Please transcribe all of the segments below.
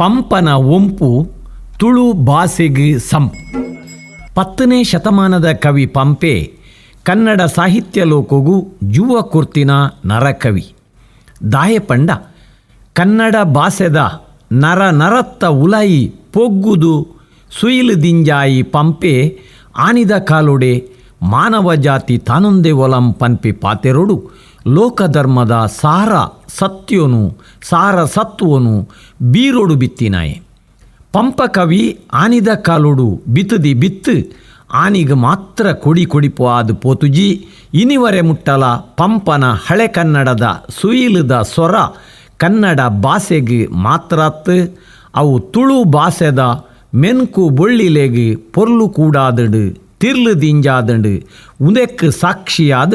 ಪಂಪನ ಒಂಪು ತುಳು ಭಾಷೆಗೆ ಸಂ. ಪತ್ತನೇ ಶತಮಾನದ ಕವಿ ಪಂಪೆ, ಕನ್ನಡ ಸಾಹಿತ್ಯ ಲೋಕಗೂ ಜುವ ಕುರ್ತಿನ ನರಕವಿ. ದಾಯಪಂಡ, ಕನ್ನಡ ಬಾಸೆದ ನರ ನರತ್ತ ಉಲಾಯಿ ಪೊಗ್ಗುದು ಸುಯಿಲು ದಿಂಜಾಯಿ ಪಂಪೆ, ಆನಿದ ಕಾಲುಡೆ ಮಾನವ ಜಾತಿ ತಾನೊಂದೇ ಒಲಂ ಪಂಪಿ ಪಾತೆರೊಡು ಲೋಕಧರ್ಮದ ಸಾರ ಸತ್ಯನು, ಸಾರ ಸತ್ವನು ಬೀರೊಡು ಬಿತ್ತಿನಾಯೆ. ಪಂಪ ಕವಿ ಆನಿದ ಕಾಲುಡು ಬಿತ್ತುದಿ ಬಿತ್ತು, ಆನಿಗ ಮಾತ್ರ ಕೊಡಿ ಕೊಡಿಪು ಆದು ಪೋತುಜಿ, ಇನಿವರೆ ಮುಟ್ಟಲ ಪಂಪನ ಹಳೆ ಕನ್ನಡದ ಸುಯಿಲದ ಸ್ವರ ಕನ್ನಡ ಭಾಷೆಗೆ ಮಾತ್ರತ್, ಅವು ತುಳು ಭಾಷೆದ ಮೆನ್ಕು ಬೊಳ್ಳಿಲೆಗೆ ಪೊರ್ಲು ಕೂಡಾದಡು, ತಿರ್ಲು ದಿಂಜಾದಡು, ಉದೆಕ್ ಸಾಕ್ಷಿಯಾದ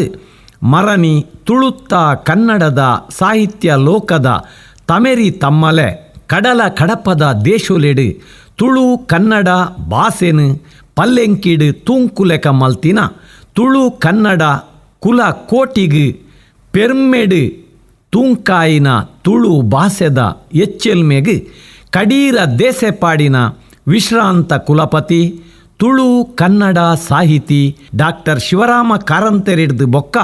ಮರನಿ ತುಳುತ್ತ ಕನ್ನಡದ ಸಾಹಿತ್ಯ ಲೋಕದ ತಮೆರಿ ತಮ್ಮಲೆ, ಕಡಲ ಕಡಪದ ದೇಶುಲೆಡು, ತುಳು ಕನ್ನಡ ಭಾಷೆನು ಪಲ್ಲೆಂಕಿಡು ತೂಂಕುಲೆಕ ಮಲ್ತಿನ, ತುಳು ಕನ್ನಡ ಕುಲ ಕೋಟಿಗು ಪೆರ್ಮೆಡು ತೂಂಕಾಯಿನ ತುಳು ಭಾಷೆದ ಎಚ್ಚೆಲ್ಮೆಗು ಕಡೀರ ದೇಸೆಪಾಡಿನ ವಿಶ್ರಾಂತ ಕುಲಪತಿ ತುಳು ಕನ್ನಡ ಸಾಹಿತಿ ಡಾಕ್ಟರ್ ಶಿವರಾಮ ಕಾರಂತೆರೆಡ್ದು ಬೊಕ್ಕ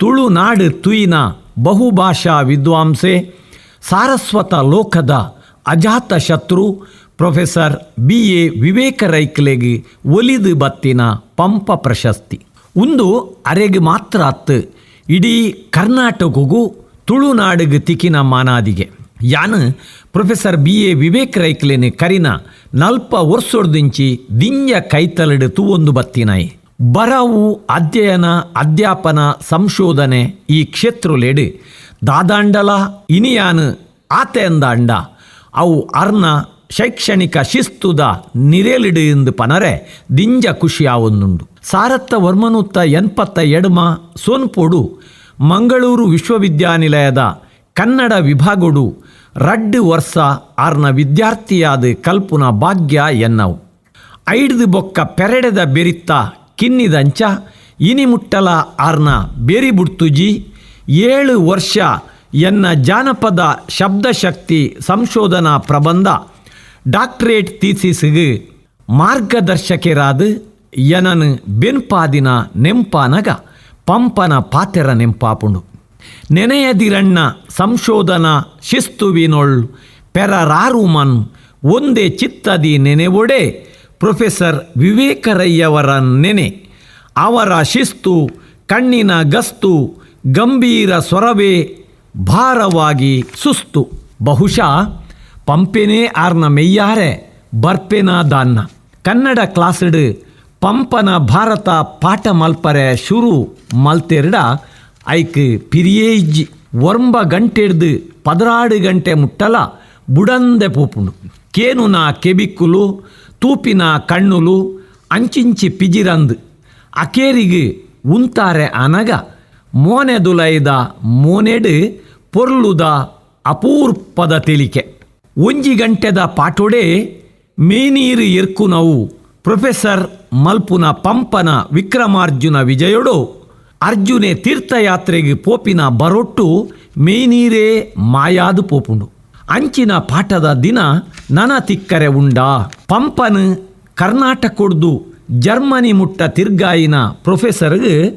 ತುಳುನಾಡು ತುಯಿನ ಬಹುಭಾಷಾ ವಿದ್ವಾಂಸೆ, ಸಾರಸ್ವತ ಲೋಕದ ಅಜಾತ ಶತ್ರು ಪ್ರೊಫೆಸರ್ ಬಿ ಎ ವಿವೇಕ ರೈಕ್ಲೆಗೆ ಒಲಿದು ಬತ್ತಿನ ಪಂಪ ಪ್ರಶಸ್ತಿ. ಒಂದು ಅರೆಗೆ ಮಾತ್ರ ಅತ್ತು, ಇಡೀ ಕರ್ನಾಟಕಗೂ ತುಳುನಾಡಿಗೆ ತಿಕ್ಕಿನ ಮಾನಾದಿಗೆ. ಯಾನು ಪ್ರೊಫೆಸರ್ ಬಿ ಎ ವಿವೇಕ್ ರೈಕ್ಲೆನೆ ಕರಿನ ನಲ್ಪ ವರ್ಷೊಡ್ದಿಂಚಿ ದಿಂಜ ಕೈತಲಡು ಒಂದು ಬತ್ತಿನಾಯಿ. ಬರವು ಅಧ್ಯಯನ, ಅಧ್ಯಾಪನ, ಸಂಶೋಧನೆ ಈ ಕ್ಷೇತ್ರಲೆಡು ದಾದಾಂಡಲ, ಇನಿಯಾನು, ಆತೆಯಂದಾಂಡ. ಅವು ಅರ್ನ, ಶೈಕ್ಷಣಿಕ ಶಿಸ್ತುದ ನಿರೇಲಿಡು ಎಂದು ಪನರೆ ದಿಂಜ ಖುಷಿಯಾವೊಂದುಂಡು. ಸಾರತ್ತ ವರ್ಮನುತ್ತ ಎನ್ಪತ್ತ ಎಡ್ಮ, ಸೋನ್ಪೋಡು, ಮಂಗಳೂರು ವಿಶ್ವವಿದ್ಯಾನಿಲಯದ ಕನ್ನಡ ವಿಭಾಗಡು ರಡ್ಡು ವರ್ಷ ಆರ್ನ ವಿದ್ಯಾರ್ಥಿಯಾದ ಕಲ್ಪುನ ಭಾಗ್ಯ ಎನ್ನವು. ಐಡ್ದು ಬೊಕ್ಕ ಪೆರೆಡೆದ ಬೆರಿತ್ತ ಕಿನ್ನಿದಂಚ ಇನಿ ಮುಟ್ಟಲ ಆರ್ನ ಬೇರಿ ಬುಡ್ತುಜಿ, ಏಳು ವರ್ಷ ಎನ್ನ ಜಾನಪದ ಶಬ್ದಶಕ್ತಿ ಸಂಶೋಧನಾ ಪ್ರಬಂಧ, ಡಾಕ್ಟರೇಟ್ ಥೀಸಿಸ್ಗೆ ಮಾರ್ಗದರ್ಶಕರಾದ ಎನನು ಬೆನ್ಪಾದಿನ ನೆಂಪಾನಗ ಪಂಪನ ಪಾತೆರ ನೆಂಪಾಪುಂಡು. ನೆನೆಯದಿರಣ್ಣ ಸಂಶೋಧನಾ ಶಿಸ್ತುವಿನೊಳ್ ಪೆರರಾರುಮನ್ ಒಂದೇ ಚಿತ್ತದಿ ನೆನೆವೊಡೆ. ಪ್ರೊಫೆಸರ್ ವಿವೇಕರಯ್ಯವರ ನೆನೆ. ಅವರ ಶಿಸ್ತು, ಕಣ್ಣಿನ ಗಸ್ತು, ಗಂಭೀರ ಸ್ವರವೇ ಭಾರವಾಗಿ ಸುಸ್ತು. ಬಹುಶಃ ಪಂಪೆನೇ ಆರ್ನ ಮೆಯ್ಯಾರೆ, ಬರ್ಪೆನ ದಾನ್ನ. ಕನ್ನಡ ಕ್ಲಾಸ್ಡ್ ಪಂಪನ ಭಾರತ ಪಾಠ ಮಲ್ಪರೆ ಶುರು ಮಲ್ತೆರ್ಡ. ಐಕ್ ಪಿರಿಯೇಜ್ ಗಂಟೆ ಗಂಟೆಡ್ದು ಪದರಾಡು ಗಂಟೆ ಮುಟ್ಟಲ ಬುಡಂದೆ ಪೋಪುಂಡು. ಕೇನುನ ಕೆಬಿಕ್ಕುಲು, ತೂಪಿನ ಕಣ್ಣುಲು, ಅಂಚಿಂಚಿ ಪಿಜಿರಂದು. ಅಕೇರಿಗೆ ಉಂತಾರೆ ಅನಗ ಮೋನೆದುಲೈದ ಮೋನೆಡು ಪೊರ್ಲುದ ಅಪೂರ್ಪದ ತಿಳಿಕೆ ಒಂಜಿ ಗಂಟೆದ ಪಾಟೊಡೆ ಮೇನೀರು ಎರ್ಕುನವು ಪ್ರೊಫೆಸರ್ ಮಲ್ಪುನ ಪಂಪನ ವಿಕ್ರಮಾರ್ಜುನ ವಿಜಯೊಡು ಅರ್ಜುನೆ ತೀರ್ಥಯಾತ್ರೆಗೆ ಪೋಪಿನ ಬರೊಟ್ಟು ಮೇನೀರೇ ಮಾಯಾದು ಪೋಪುಂಡು. ಅಂಚಿನ ಪಾಠದ ದಿನ ನನ ತಿಕ್ಕರೆ ಉಂಡ. ಪಂಪನ ಕರ್ನಾಟಕದ್ದು ಜರ್ಮನಿ ಮುಟ್ಟ ತಿರ್ಗಾಯಿನ ಪ್ರೊಫೆಸರ್ಗೆ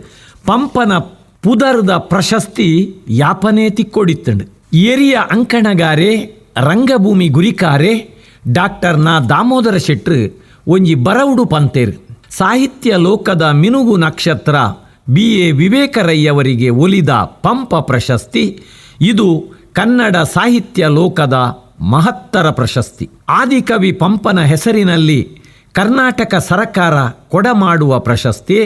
ಪಂಪನ ಪುದರ್ದ ಪ್ರಶಸ್ತಿ ಯಾಪನೆ ತಿಕ್ಕೊಡಿತ್ತಂಡು. ಏರಿಯ ಅಂಕಣಗಾರೆ, ರಂಗಭೂಮಿ ಗುರಿಕಾರೆ, ಡಾಕ್ಟರ್ ನಾ ದಾಮೋದರ ಶೆಟ್ರು ಒಂಜಿ ಬರವುಡು ಪಂತೇರು. ಸಾಹಿತ್ಯ ಲೋಕದ ಮಿನುಗು ನಕ್ಷತ್ರ ಬಿ ಎ ವಿವೇಕರಯ್ಯವರಿಗೆ ಒಲಿದ ಪಂಪ ಪ್ರಶಸ್ತಿ. ಇದು ಕನ್ನಡ ಸಾಹಿತ್ಯ ಲೋಕದ ಮಹತ್ತರ ಪ್ರಶಸ್ತಿ. ಆದಿಕವಿ ಪಂಪನ ಹೆಸರಿನಲ್ಲಿ ಕರ್ನಾಟಕ ಸರಕಾರ ಕೊಡಮಾಡುವ ಪ್ರಶಸ್ತಿ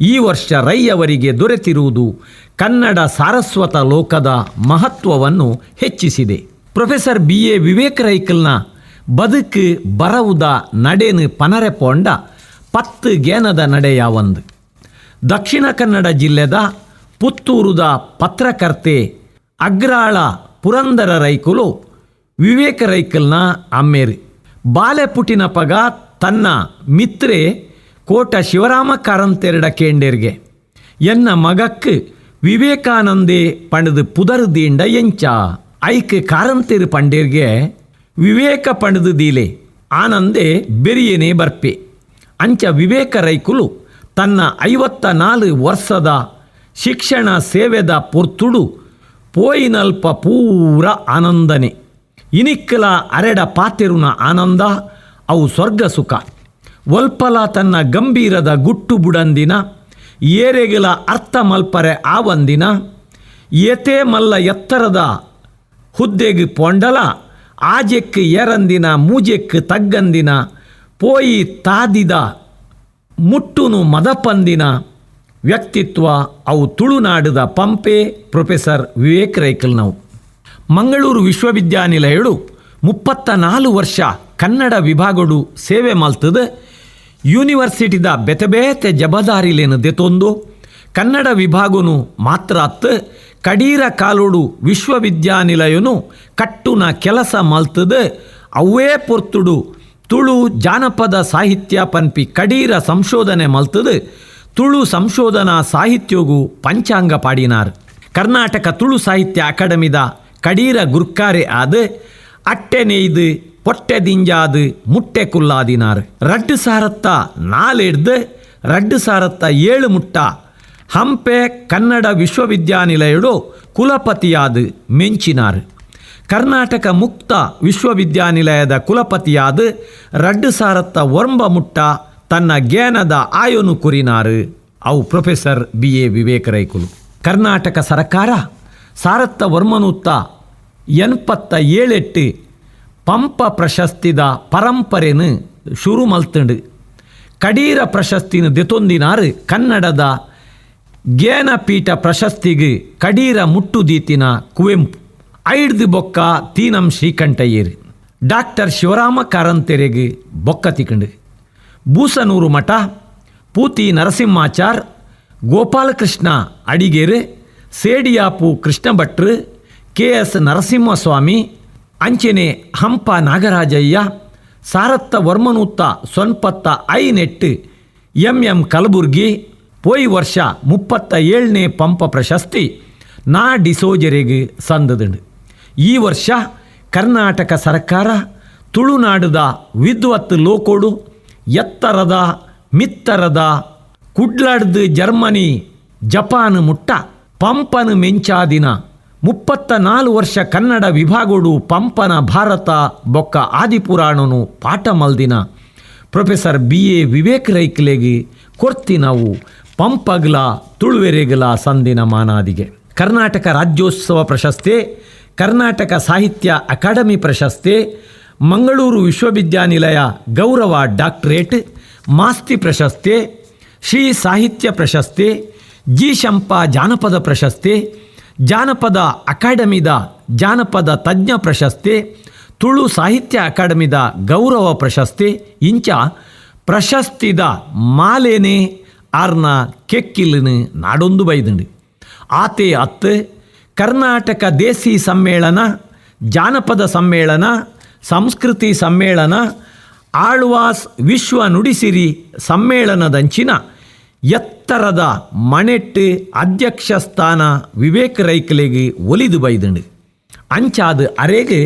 ಈ ವರ್ಷ ರೈಯವರಿಗೆ ದೊರೆತಿರುವುದು ಕನ್ನಡ ಸಾರಸ್ವತ ಲೋಕದ ಮಹತ್ವವನ್ನು ಹೆಚ್ಚಿಸಿದೆ. ಪ್ರೊಫೆಸರ್ ಬಿ ಎ ವಿವೇಕ್ ರೈಕಲ್ನ ಬದುಕು ಬರವುದ ನಡೆನು ಪನರೆ ಪೋಂಡ ಪತ್ತು ಗೇನದ ನಡೆಯಾವಂದು ದಕ್ಷಿಣ ಕನ್ನಡ ಜಿಲ್ಲೆದ ಪುತ್ತೂರುದ ಪತ್ರಕರ್ತೆ ಅಗ್ರಾಳ ಪುರಂದರ ರೈಕುಲು ವಿವೇಕ ರೈಕಲ್ನ ಅಮ್ಮೇರಿ. ಬಾಲೆಪುಟಿನ ಪಗ ತನ್ನ ಮಿತ್ರೆ ಕೋಟ ಶಿವರಾಮ ಕಾರಂತೆರಡ ಕೇಂಡೇರ್ಗೆ. ಎನ್ನ ಮಗಕ್ಕೆ ವಿವೇಕಾನಂದೇ ಪಣದು ಪುದರ್ದೀಂಡ ಎಂಚ. ಐಕ್ ಕಾರಂತೆರು ಪಂಡೇರ್ಗೆ ವಿವೇಕ ಪಣದು ದೀಲೆ. ಆನಂದೆ ಬೆರಿಯನೇ ಬರ್ಪೆ. ಅಂಚ ವಿವೇಕ ರೈಕುಲು ತನ್ನ ಐವತ್ತ ನಾಲ್ಕು ವರ್ಷದ ಶಿಕ್ಷಣ ಸೇವೆದ ಪೊರ್ತುಡು ಪೋಯಿನಲ್ಪ ಪೂರ ಆನಂದನೆ. ಇನಿಕ್ಕಲ ಅರೆಡ ಪಾತೆರುನ ಆನಂದ, ಅವು ಸ್ವರ್ಗ ಸುಖ. ಒಲ್ಪಲ ತನ್ನ ಗಂಭೀರದ ಗುಟ್ಟು ಬುಡಂದಿನ ಏರೆಗಿಲ ಅರ್ಥ ಮಲ್ಪರೆ ಆವಂದಿನ, ಏತೇ ಮಲ್ಲ ಎತ್ತರದ ಹುದ್ದೆಗೆ ಪೊಂಡಲ ಆಜೆಕ್ ಏರಂದಿನ, ಮೂಜೆಕ್ಕೆ ತಗ್ಗಂದಿನ, ಪೋಯಿ ತಾದಿದ ಮುಟ್ಟುನು ಮದಪಂದಿನ ವ್ಯಕ್ತಿತ್ವ ಅವು ತುಳುನಾಡಿದ ಪಂಪೆ ಪ್ರೊಫೆಸರ್ ವಿವೇಕ್ ರೈಕಲ್ನವು ಮಂಗಳೂರು ವಿಶ್ವವಿದ್ಯಾನಿಲಯಡು ಮುಪ್ಪತ್ತ ನಾಲ್ಕು ವರ್ಷ ಕನ್ನಡ ವಿಭಾಗಡು ಸೇವೆ ಮಲ್ತದ. ಯೂನಿವರ್ಸಿಟಿದ ಬೆತಬೇತೆ ಜಬದಾರಿಲೇನು ದೆತೊಂದು. ಕನ್ನಡ ವಿಭಾಗನು ಮಾತ್ರ ಅತ್ತ. ಕಡೀರ ಕಾಲೋಡು ವಿಶ್ವವಿದ್ಯಾನಿಲಯನು ಕಟ್ಟುನ ಕೆಲಸ ಮಲ್ತದ. ಅವೇ ಪೊರ್ತುಡು ತುಳು ಜಾನಪದ ಸಾಹಿತ್ಯ ಪನ್ಪಿ ಕಡೀರ ಸಂಶೋಧನೆ ಮಲ್ತದ, ತುಳು ಸಂಶೋಧನಾ ಸಾಹಿತ್ಯಗೂ ಪಂಚಾಂಗ ಪಾಡಿನಾರ್. ಕರ್ನಾಟಕ ತುಳು ಸಾಹಿತ್ಯ ಅಕಾಡೆಮಿದ ಕಡೀರ ಗುರ್ಕಾರೆ ಆದ, ಅಟ್ಟೆ ನೇಯ್ದು, ಪೊಟ್ಟೆ ದಿಂಜಾದು, ಮುಟ್ಟೆ ಕುಲ್ಲಾದಿನಾರ್. ರಡ್ಡು ಸಾರತ್ತ ನಾಲೆಡ್ದು, ರಡ್ಡು ಸಾರತ್ತ ಏಳು ಮುಟ್ಟ. ಹಂಪೆ ಕನ್ನಡ ವಿಶ್ವವಿದ್ಯಾನಿಲಯಡು ಕುಲಪತಿಯಾದ ಮೆಂಚಿನಾರ್. ಕರ್ನಾಟಕ ಮುಕ್ತ ವಿಶ್ವವಿದ್ಯಾನಿಲಯದ ಕುಲಪತಿಯಾದ ರಡ್ಡು ಸಾರತ್ತ ವರ್ಂಬ ಮುಟ್ಟ ತನ್ನ ಜ್ಞಾನದ ಆಯೋನು ಕುರಿನಾರು. ಅವು ಪ್ರೊಫೆಸರ್ ಬಿ ಎ ವಿವೇಕ ರೈಕುಲು ಕರ್ನಾಟಕ ಸರಕಾರ ಸಾರತ್ತ ವರ್ಮನುತ್ತ ಎನ್ಪತ್ತ ಏಳೆಟ್ಟು ಪಂಪ ಪ್ರಶಸ್ತಿದ ಪರಂಪರೆನು ಶುರು ಮಲ್ತಂಡು. ಕಡೀರ ಪ್ರಶಸ್ತಿನ ದೆತೊಂದಿನಾರು ಕನ್ನಡದ ಜ್ಞಾನಪೀಠ ಪ್ರಶಸ್ತಿಗೆ ಕಡೀರ ಮುಟ್ಟುದೀತಿನ ಕುವೆಂಪು. ಐಡ್ದು ಬೊಕ್ಕ ತೀನಂ ಶ್ರೀಕಂಠಯ್ಯರು. ಡಾಕ್ಟರ್ ಶಿವರಾಮ ಕಾರಂತೆರೆಗೆ ಬೊಕ್ಕ ತಿಕಂಡು ಬೂಸನೂರು ಮಠ, ಪೂತಿ ನರಸಿಂಹಾಚಾರ್, ಗೋಪಾಲಕೃಷ್ಣ ಅಡಿಗೇರು, ಸೇಡಿಯಾಪು ಕೃಷ್ಣ ಭಟ್ರು ಕೆ ಎಸ್ ನರಸಿಂಹಸ್ವಾಮಿ, ಅಂಚನೆ ಹಂಪ ನಾಗರಾಜಯ್ಯ, ಸಾರತ್ತ ವರ್ಮನೂತ್ತ ಸೊನ್ಪತ್ತ ಐ ನೆಟ್ಟು ಎಂ ಎಂ ಕಲಬುರ್ಗಿ, ಪೊಯ್ ವರ್ಷ ಮುಪ್ಪತ್ತ ಏಳನೇ ಪಂಪ ಪ್ರಶಸ್ತಿ ನಾ ಡಿಸೋಜರಿಗೆ ಸಂದದುಂಡು ಈ ವರ್ಷ ಕರ್ನಾಟಕ ಸರ್ಕಾರ ತುಳುನಾಡದ ವಿದ್ವತ್ ಲೋಕೋಡು ಎತ್ತರದ, ಮಿತ್ತರದ, ಕುಡ್ಲಡ್ದು ಜರ್ಮನಿ, ಜಪಾನ್ ಮುಟ್ಟ ಪಂಪನ ಮೆಂಚಾದಿನ ಮುಪ್ಪತ್ತ ನಾಲ್ಕು ವರ್ಷ ಕನ್ನಡ ವಿಭಾಗೋಡು ಪಂಪನ ಭಾರತ ಬೊಕ್ಕ ಆದಿಪುರಾಣನು ಪಾಠ ಮಲ್ದಿನ ಪ್ರೊಫೆಸರ್ ಬಿ ಎ ವಿವೇಕ್ ರೈಕ್ಲೆಗೆ ಕೊರ್ತಿ ನಾವು ಪಂಪಗ್ಲ ತುಳುವೆರೆಗಲ ಸಂದಿನ ಮಾನಾದಿಗೆ. ಕರ್ನಾಟಕ ರಾಜ್ಯೋತ್ಸವ ಪ್ರಶಸ್ತಿ ಕರ್ನಾಟಕ ಸಾಹಿತ್ಯ ಅಕಾಡೆಮಿ ಪ್ರಶಸ್ತಿ, ಮಂಗಳೂರು ವಿಶ್ವವಿದ್ಯಾನಿಲಯ ಗೌರವ ಡಾಕ್ಟರೇಟ್, ಮಾಸ್ತಿ ಪ್ರಶಸ್ತಿ, ಶ್ರೀ ಸಾಹಿತ್ಯ ಪ್ರಶಸ್ತಿ, ಜಿ ಶಂಪ ಜಾನಪದ ಪ್ರಶಸ್ತಿ, ಜಾನಪದ ಅಕಾಡೆಮಿದ ಜಾನಪದ ತಜ್ಞ ಪ್ರಶಸ್ತಿ, ತುಳು ಸಾಹಿತ್ಯ ಅಕಾಡೆಮಿದ ಗೌರವ ಪ್ರಶಸ್ತಿ, ಇಂಚ ಪ್ರಶಸ್ತಿದ ಮಾಲೇನೆ ಆರ್ನ ಕೆಕ್ಕಿಲಿನ ನಾಡೊಂದು ಬೈದಂಡು. ಆತೆ ಅತ್ತು ಕರ್ನಾಟಕ ದೇಸಿ ಸಮ್ಮೇಳನ, ಜಾನಪದ ಸಮ್ಮೇಳನ, ಸಂಸ್ಕೃತಿ ಸಮ್ಮೇಳನ, ಆಳ್ವಾಸ್ ವಿಶ್ವ ನುಡಿಸಿರಿ ಸಮ್ಮೇಳನದಂಚಿನ ಎತ್ತರದ ಮಣೆಟ್ಟು ಅಧ್ಯಕ್ಷ ಸ್ಥಾನ ವಿವೇಕ್ ರೈಕಲೆಗೆ ಒಲಿದು ಬೈದಂಡು ಅಂಚಾದ ಅರೆಗೆ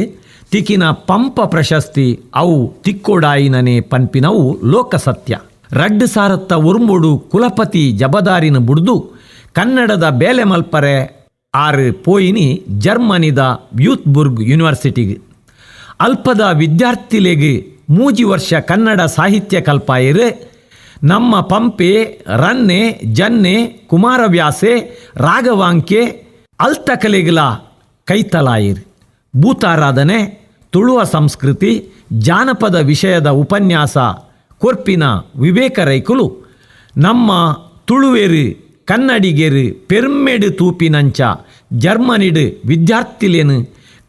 ತಿಕ್ಕಿನ ಪಂಪ ಪ್ರಶಸ್ತಿ ಅವು ತಿಕ್ಕೋಡಾಯಿನನೆ ಪನ್ಪಿನವು ಲೋಕಸತ್ಯ. ರಡ್ಡು ಸಾರತ್ತ ಉರ್ಮುಡು ಕುಲಪತಿ ಜಬದಾರಿನ ಬುಡ್ದು ಕನ್ನಡದ ಬೇಲೆ ಮಲ್ಪರೆ ಆರು ಪೋಯಿನಿ ಜರ್ಮನಿದ ಯೂತ್ಬುರ್ಗ್ ಯೂನಿವರ್ಸಿಟಿಗೆ. ಅಲ್ಪದ ವಿದ್ಯಾರ್ಥಿಲೆಗೆ ಮೂಜಿ ವರ್ಷ ಕನ್ನಡ ಸಾಹಿತ್ಯ ಕಲ್ಪಾಯರೆ. ನಮ್ಮ ಪಂಪೆ, ರನ್ನೆ, ಜನ್ನೆ, ಕುಮಾರವ್ಯಾಸೆ ರಾಗವಾಂಕೆ ಅಲ್ತಕಲೆಗಳ ಕೈತಲಾಯಿರಿ. ಭೂತಾರಾಧನೆ, ತುಳುವ ಸಂಸ್ಕೃತಿ, ಜಾನಪದ ವಿಷಯದ ಉಪನ್ಯಾಸ, ಕೊರ್ಪಿನ ವಿವೇಕ ರೈಕುಲು ನಮ್ಮ ತುಳುವೇರಿ ಕನ್ನಡಿಗೇರಿ ಪೆರ್ಮೆಡು ತೂಪಿನಂಚ ಜರ್ಮನಿಡು ವಿದ್ಯಾರ್ಥಿಲೇನು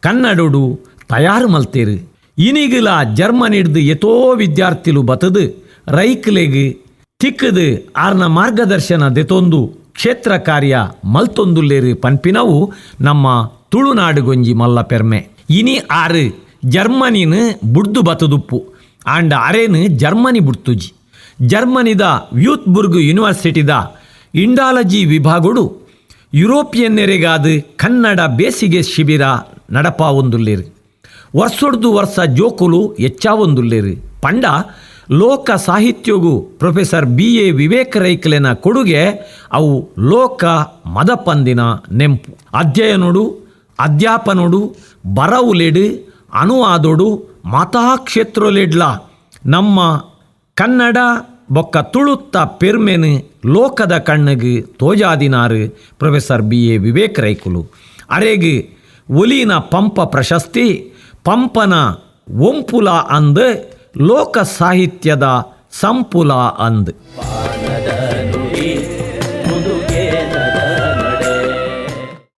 ಕನ್ನಡಡು ತಯಾರು ಮಲ್ತೇರು. ಇನಿಗಿಲ ಜರ್ಮನಿಡ್ದು ಎತೋ ವಿದ್ಯಾರ್ಥಿಲು ಬತದು, ರೈಕ್ಲೆಗ್ ತಿಕ್ಕದು ಆರ್ನ ಮಾರ್ಗದರ್ಶನ ದೆತೊಂದು ಕ್ಷೇತ್ರ ಕಾರ್ಯ ಮಲ್ತೊಂದುಲ್ಲೇರು ಪನ್ಪಿನವು ನಮ್ಮ ತುಳುನಾಡುಗೊಂಜಿ ಮಲ್ಲ ಪೆರ್ಮೆ. ಇನಿ ಆರು ಜರ್ಮನಿನ ಬುಡ್ದು ಬತದುಪ್ಪು, ಆಂಡ ಅರೇನು ಜರ್ಮನಿ ಯುರೋಪಿಯನ್ನರಿಗಾದ ಕನ್ನಡ ಬೇಸಿಗೆ ಶಿಬಿರ ನಡಪಾವೊಂದುಲ್ಲೇರು ವರ್ಷೊಡ್ದು ವರ್ಷ ಜೋಕುಲು ಹೆಚ್ಚಾವೊಂದುಲ್ಲೇರು ಪಂಡ ಲೋಕ ಸಾಹಿತ್ಯಗೂ ಪ್ರೊಫೆಸರ್ ಬಿ ಎ ವಿವೇಕ ರೈಕಲೆನ ಕೊಡುಗೆ ಅವು ಲೋಕ ಮದಪಂದಿನ ನೆಂಪು. ಅಧ್ಯಯನೋಡು ಅಧ್ಯಾಪನೋಡು ಬರವುಲೆಡು ಅನುವಾದೋಡು ಮತಾಕ್ಷೇತ್ರಲೆಡ್ಲ ನಮ್ಮ ಕನ್ನಡ ಬೊಕ್ಕ ತುಳುತ್ತ ಪೆರ್ಮೆನ್ ಲೋಕದ ಕಣ್ಣಿಗೆ ತೋಜಾದಿನಾರು ಪ್ರೊಫೆಸರ್ ಬಿ ಎ ವಿವೇಕ್ ರೈಕುಲು. ಅರೆಗ್ ಒಲಿನ ಪಂಪ ಪ್ರಶಸ್ತಿ, ಪಂಪನ ಒಂಪುಲ ಅಂದ್ ಲೋಕ ಸಾಹಿತ್ಯದ ಸಂಪುಲ ಅಂದ್.